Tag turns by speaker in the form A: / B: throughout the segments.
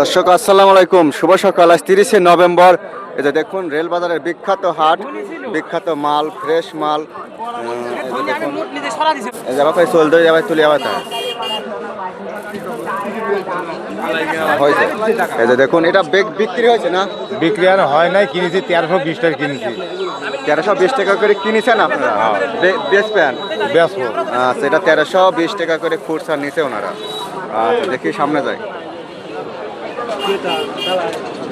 A: দর্শক আসসালামু আলাইকুম। শুভ সকাল। আজ তিরিশে নভেম্বর। এই যে দেখুন রেল বাজারের বিখ্যাত হাট বিখ্যাত মাল ফ্রেশ মাল। যাবে তুলি আবার তা হয়েছে। এই যে দেখুন এটা বেগ- বিক্রি হয়েছে না?
B: বিক্রি আর হয় নাই কিনেছি তেরোশো বিশ টাকা কিনেছি।
A: তেরোশো বিশ টাকা করে কিনেছেন আপনারা? বে- বেচবেন
B: ব্যস্ত
A: আচ্ছা এটা তেরোশো বিশ টাকা করে খুচরা নিছে ওনারা। আচ্ছা দেখি সামনে যাই।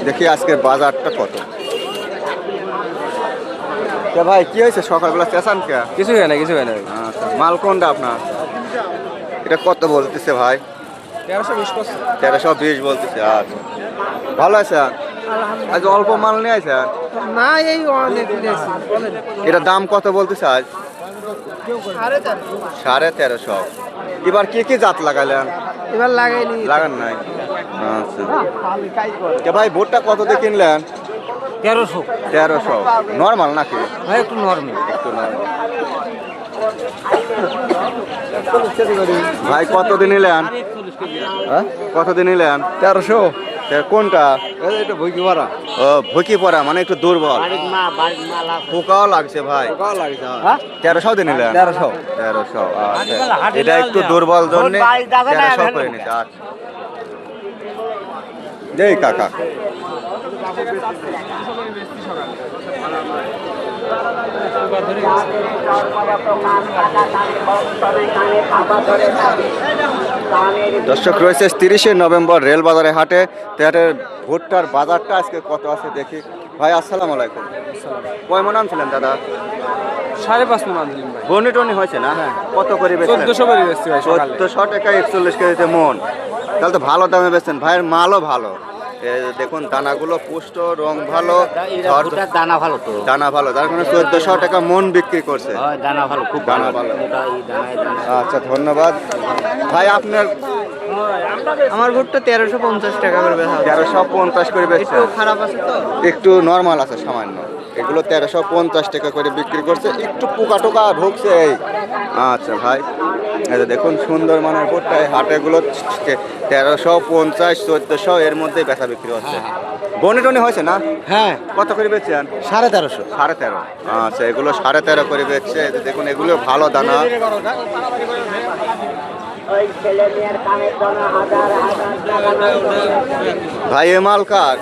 A: দেখি আজকের বাজারটা কত। কে ভাই কি হয়েছে? সকালবেলা চেঁচান কে?
C: কিছু হয় না কিছু হয় না
A: আচ্ছা মাল কোনটা আপনার? এটা কত বলতেছে ভাই?
C: তেরোশো বিশ
A: তেরোশো বিশ বলতেছে আচ্ছা। ভালো আছে আজ অল্প মাল নিয়ে আছেন
C: না এই অনেক
A: এটা দাম কত বলতেছে আজ? সাড়ে তেরোশো। এবার কি কি জাত লাগালেন?
C: এবার লাগাইনি।
A: লাগান নাই। আচ্ছা। কে ভাই ভোটটা কত দিয়ে কিনলেন?
C: তেরোশো।
A: তেরোশো। নর্মাল নাকি?
C: ভাই একটু নর্মাল।
A: একটু normal। ভাই কত দিন নিলেন? হ্যাঁ? কত দিন নিলেন? তেরোশো। কোনটা?
B: এটা বই কি
A: ও ভুকি পড়া মানে একটু দুর্বল। পোকাও লাগছে ভাই। তেরোশো দিন নিলেন?
B: তেরোশো।
A: তেরোশো আচ্ছা। এটা একটু দুর্বল জন্য তেরোশো করে নিচ্ছে আচ্ছা। জয় কাকা। দর্শক রয়েছে তিরিশে নভেম্বর রেল বাজারে হাটে। তেহাটের ভুট্টার বাজারটা আজকে কত আছে দেখি। ভাই আসসালামু আলাইকুম। কয় মন আনছিলেন দাদা?
C: সাড়ে পাঁচ মন আনছিলাম ভাই।
A: বনি টনি হয়েছে না? কত করে
C: চোদ্দশো করে
A: চোদ্দশো টাকা একচল্লিশ কেজিতে মন। তাহলে তো ভালো দামে বেচছেন। ভাইয়ের মালও ভালো। দেখুন দানাগুলো পুষ্ট রং ভালো
D: দানা ভালো তো।
A: দানা ভালো। তার কারণে চোদ্দশো টাকা মন বিক্রি করছে।
D: দানা ভালো খুব
A: দানা ভালো। আচ্ছা ধন্যবাদ। ভাই আপনার
C: আমার ভুট্টা তেরোশো পঞ্চাশ টাকা করে বেচা
A: তেরোশো পঞ্চাশ করে
C: খারাপ আছে তো?
A: একটু নর্মাল আছে সামান্য। এগুলো তেরোশো পঞ্চাশ টাকা করে বিক্রি করছে। একটু পোকা টোকা ঢুকছে এই। আচ্ছা ভাই। যে দেখুন সুন্দর মানের ভুট্টা হাটেগুলো তেরোশো পঞ্চাশ চোদ্দশো এর মধ্যে বেচা বিক্রি হচ্ছে। বনে টনে হয়েছে না?
B: হ্যাঁ।
A: কত করে বেচছেন?
B: সাড়ে তেরোশো।
A: সাড়ে তেরো। আচ্ছা এগুলো সাড়ে তেরো করে বেচছে। দেখুন এগুলো ভালো দানা। ভাই এ মাল কার?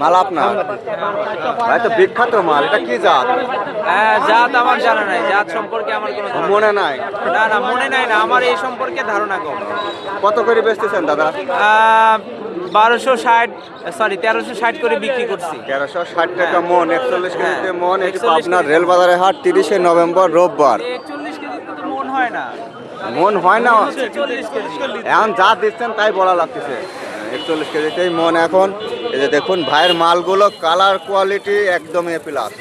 A: মাল আপনার? ভাই তো বিখ্যাত মাল এটা কি জাত?
E: হ্যাঁ জাত আমার জানা নাই জাত সম্পর্কে আমার কোনো
A: মনে নাই।
E: না না মনে নাই না আমার এই সম্পর্কে ধারণা কম।
A: কত করে বেচতেছেন দাদা?
E: বারোশো ষাট সরি তেরোশো ষাট করে বিক্রি করছি।
A: তেরোশো ষাট টাকা মন একচল্লিশ কেজিতে মন এটি
E: 41
A: আপনার রেলবাজারে হাট তিরিশে নভেম্বর রোববার।
E: একচল্লিশ কেজি তো মন হয় না।
A: মন হয় না। এখন যা দিচ্ছেন তাই বলা লাগতেছে। একচল্লিশ কেজিতেই মন এখন, এই যে দেখুন ভাইয়ের মালগুলো কালার কোয়ালিটি একদম এ প্লাস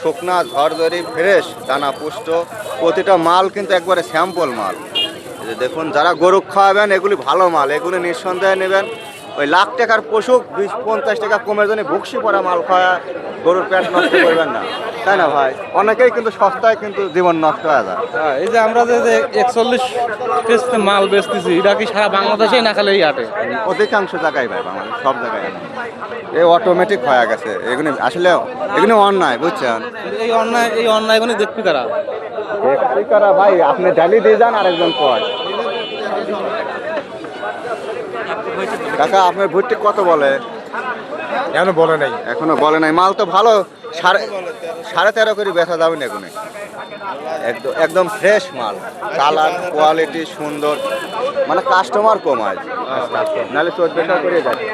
A: শুকনা, ঝরঝরি ফ্রেশ দানা পুষ্ট। প্রতিটা মাল কিন্তু একবারে স্যাম্পল মাল। এই যে দেখুন, যারা গরু খাওয়াবেন, এগুলি ভালো মাল। এগুলি নিঃসন্দেহে নেবেন। ওই লাখ টাকার পশু, বিশ, পঞ্চাশ টাকা কমের জন্য ভুকসি পড়া মাল খাওয়া গরুর পেট নষ্ট করবেন না। তাই না ভাই? অনেকেই কিন্তু সস্তায় কিন্তু জীবন নষ্ট হয়ে যায়।
F: হ্যাঁ, এই যে আমরা যে একচল্লিশ কেজিতে মাল বেচতেছি এটা কি সারা বাংলাদেশেই না খালি এই হাটে?
A: অধিকাংশ জায়গায় ভাই বাংলাদেশ সব জায়গায়। এই অটোমেটিক হয়ে গেছে। এগুলি আসলে এগুলি অন্যায় বুঝছেন?
F: এই অন্যায় এই অন্যায়গুলো দেখবি তারা
A: করা ভাই আপনি ডালি দিয়ে যান আরেকজন কয়। কাকা আপনার ভুট্টি কত বলে?
B: এখনও বলে নাই।
A: এখনও বলে নাই। মাল তো ভালো সাড়ে সাড়ে তেরো করে বেচা যাবে না এখানে একদম একদম ফ্রেশ মাল। কালার কোয়ালিটি সুন্দর। মানে কাস্টমার কম আজ। নাহলে চোদ্দ করে যাবে